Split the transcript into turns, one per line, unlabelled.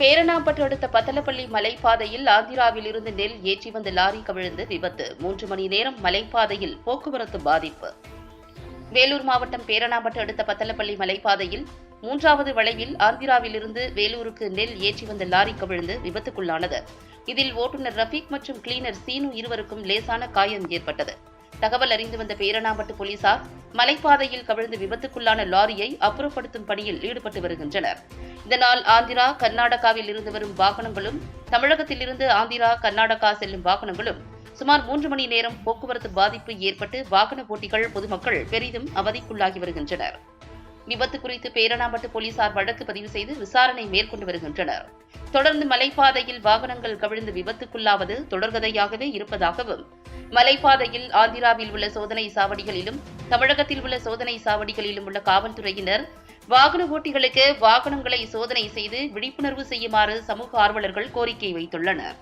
பேரணாம்பட்டு அடுத்த பத்தலப்பள்ளி மலைப்பாதையில் ஆந்திராவில் இருந்து நெல் ஏற்றி வந்த லாரி கவிழ்ந்து விபத்து. மூன்று மணி நேரம் மலைப்பாதையில் போக்குவரத்து பாதிப்பு. வேலூர் மாவட்டம் பேரணாம்பட்டு அடுத்த பத்தலப்பள்ளி மலைப்பாதையில் மூன்றாவது வளைவில் ஆந்திராவிலிருந்து வேலூருக்கு நெல் ஏற்றி வந்த லாரி கவிழ்ந்து விபத்துக்குள்ளானது. இதில் ஓட்டுநர் ரஃபீக் மற்றும் கிளீனர் சீனு இருவருக்கும் லேசான காயம் ஏற்பட்டது. தகவல் அறிந்து வந்த பேரணாம்பட்டு போலீசார் மலைப்பாதையில் கவிழ்ந்து விபத்துக்குள்ளான லாரியை அப்புறப்படுத்தும் பணியில் ஈடுபட்டு வருகின்றனர். இதனால் ஆந்திரா கர்நாடகாவில் இருந்து வரும் வாகனங்களும் தமிழகத்திலிருந்து ஆந்திரா கர்நாடகா செல்லும் வாகனங்களும் சுமார் மூன்று மணி நேரம் போக்குவரத்து பாதிப்பு ஏற்பட்டு வாகன போட்டிகள் பொதுமக்கள் பெரிதும் அவதிக்குள்ளாகி வருகின்றனர். விபத்து குறித்து பேரணாம்பட்டு போலீசார் வழக்கு பதிவு செய்து விசாரணை மேற்கொண்டு வருகின்றனர். தொடர்ந்து மலைப்பாதையில் வாகனங்கள் கவிழ்ந்து விபத்துக்குள்ளாவது தொடர்கதையாகவே இருப்பதாகவும் மலைப்பாதையில் ஆந்திராவில் உள்ள சோதனை சாவடிகளிலும் தமிழகத்தில் உள்ள சோதனை சாவடிகளிலும் உள்ள காவல்துறையினர் வாகன ஓட்டிகளுக்கு வாகனங்களை சோதனை செய்து விழிப்புணர்வு செய்யுமாறு சமூக ஆர்வலர்கள் கோரிக்கை வைத்துள்ளனர்.